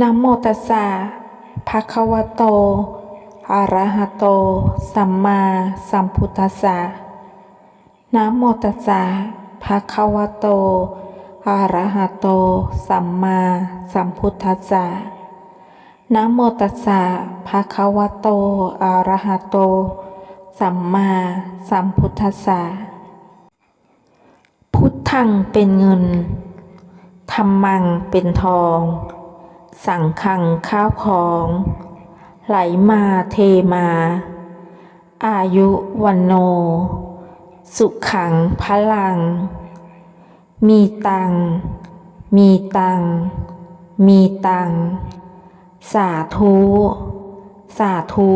นะโมตัสสะภะคะวะโต อะระหะโต สัมมาสัมพุทธัสสะนะโมตัสสะภะคะวะโต อะระหะโต สัมมาสัมพุทธัสสะนะโมตัสสะภะคะวะโต อะระหะโต สัมมาสัมพุทธัสสะพุทธังเป็นเงิน ธรรมังเป็นทอง สั่งขังข้าวของ ไหลมาเทมา อายุวันโน สุขขังพลัง มีตัง มีตัง มีตัง สาธุ สาธุ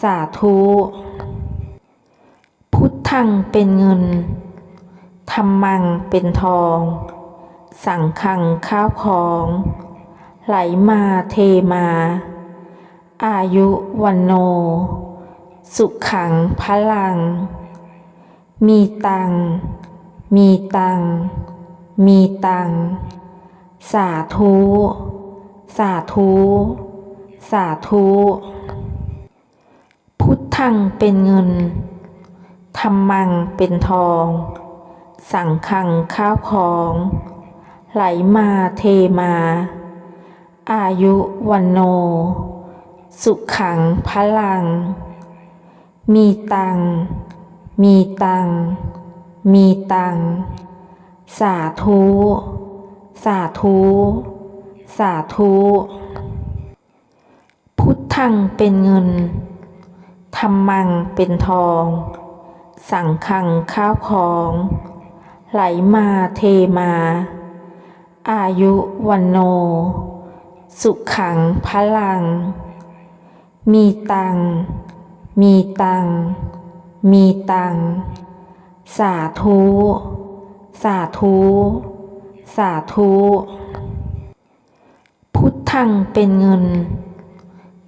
สาธุ พุทธังเป็นเงินธรรมังเป็นทอง สั่งขังข้าวของ ไหลมาเทมา อายุวันโน สุขขังพลัง มีตัง มีตัง มีตัง สาธุ สาธุ สาธุ พุทธังเป็นเงิน ธรรมังเป็นทอง สั่งขังข้าวของ ไหลมาเทมา อายุวันโน สุขขังพลัง มีตัง มีตัง มีตัง สาธุ สาธุ สาธุ พุทธังเป็นเงิน ธรรมังเป็นทอง สั่งขังข้าวของ ไหลมาเทมา อายุวันโน สุขขังพลัง มีตัง มีตัง มีตัง สาธุ สาธุ สาธุ พุทธังเป็นเงิน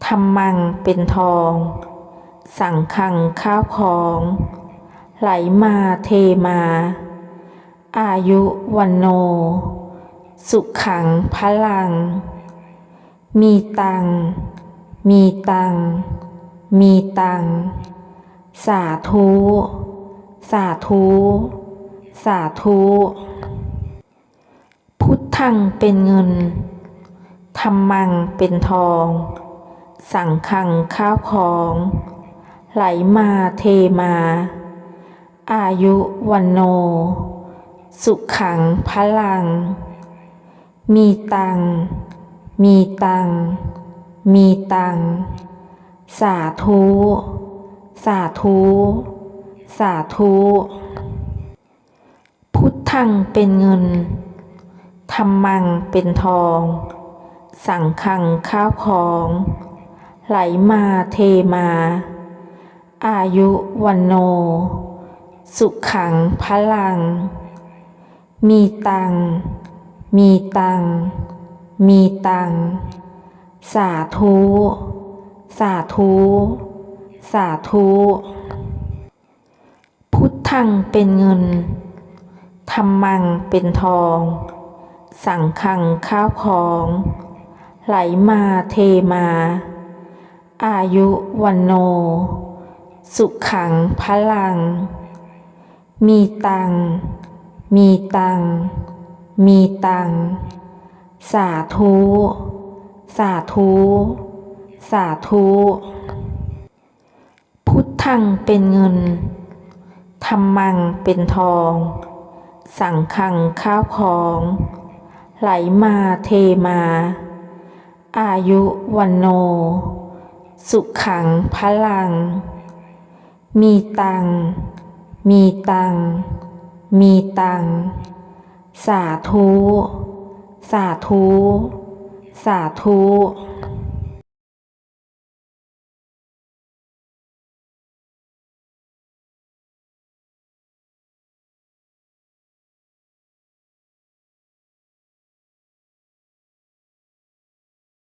ธรรมังเป็นทอง สังขังข้าวของ ไหลมาเทมา อายุวันโน สุขขังพลัง มีตัง มีตัง มีตัง สาธุ สาธุ สาธุ พุทธังเป็นเงิน ธรรมังเป็นทอง สั่งขังข้าวของ ไหลมาเทมา อายุวันโน สุขขังพลัง มีตัง มีตัง มีตัง สาธุ สาธุ สาธุ พุทธังเป็นเงิน ธรรมังเป็นทอง สั่งขังข้าวของ ไหลมาเทมา อายุวันโน สุขขังพลัง มีตัง มีตัง มีตัง สาธุ สาธุ สาธุ พุทธังเป็นเงิน ธรรมังเป็นทอง สังขังข้าวของ ไหลมาเทมา อายุวันโน สุขขังพลัง มีตัง มีตัง มีตัง สาธุ สาธุ สาธุ พุทธังเป็นเงิน ธรรมังเป็นทอง สังขังข้าวของ ไหลมาเทมา อายุวันโน สุขขังพลัง มีตัง มีตัง มีตัง สาธุ สาธุ สาธุ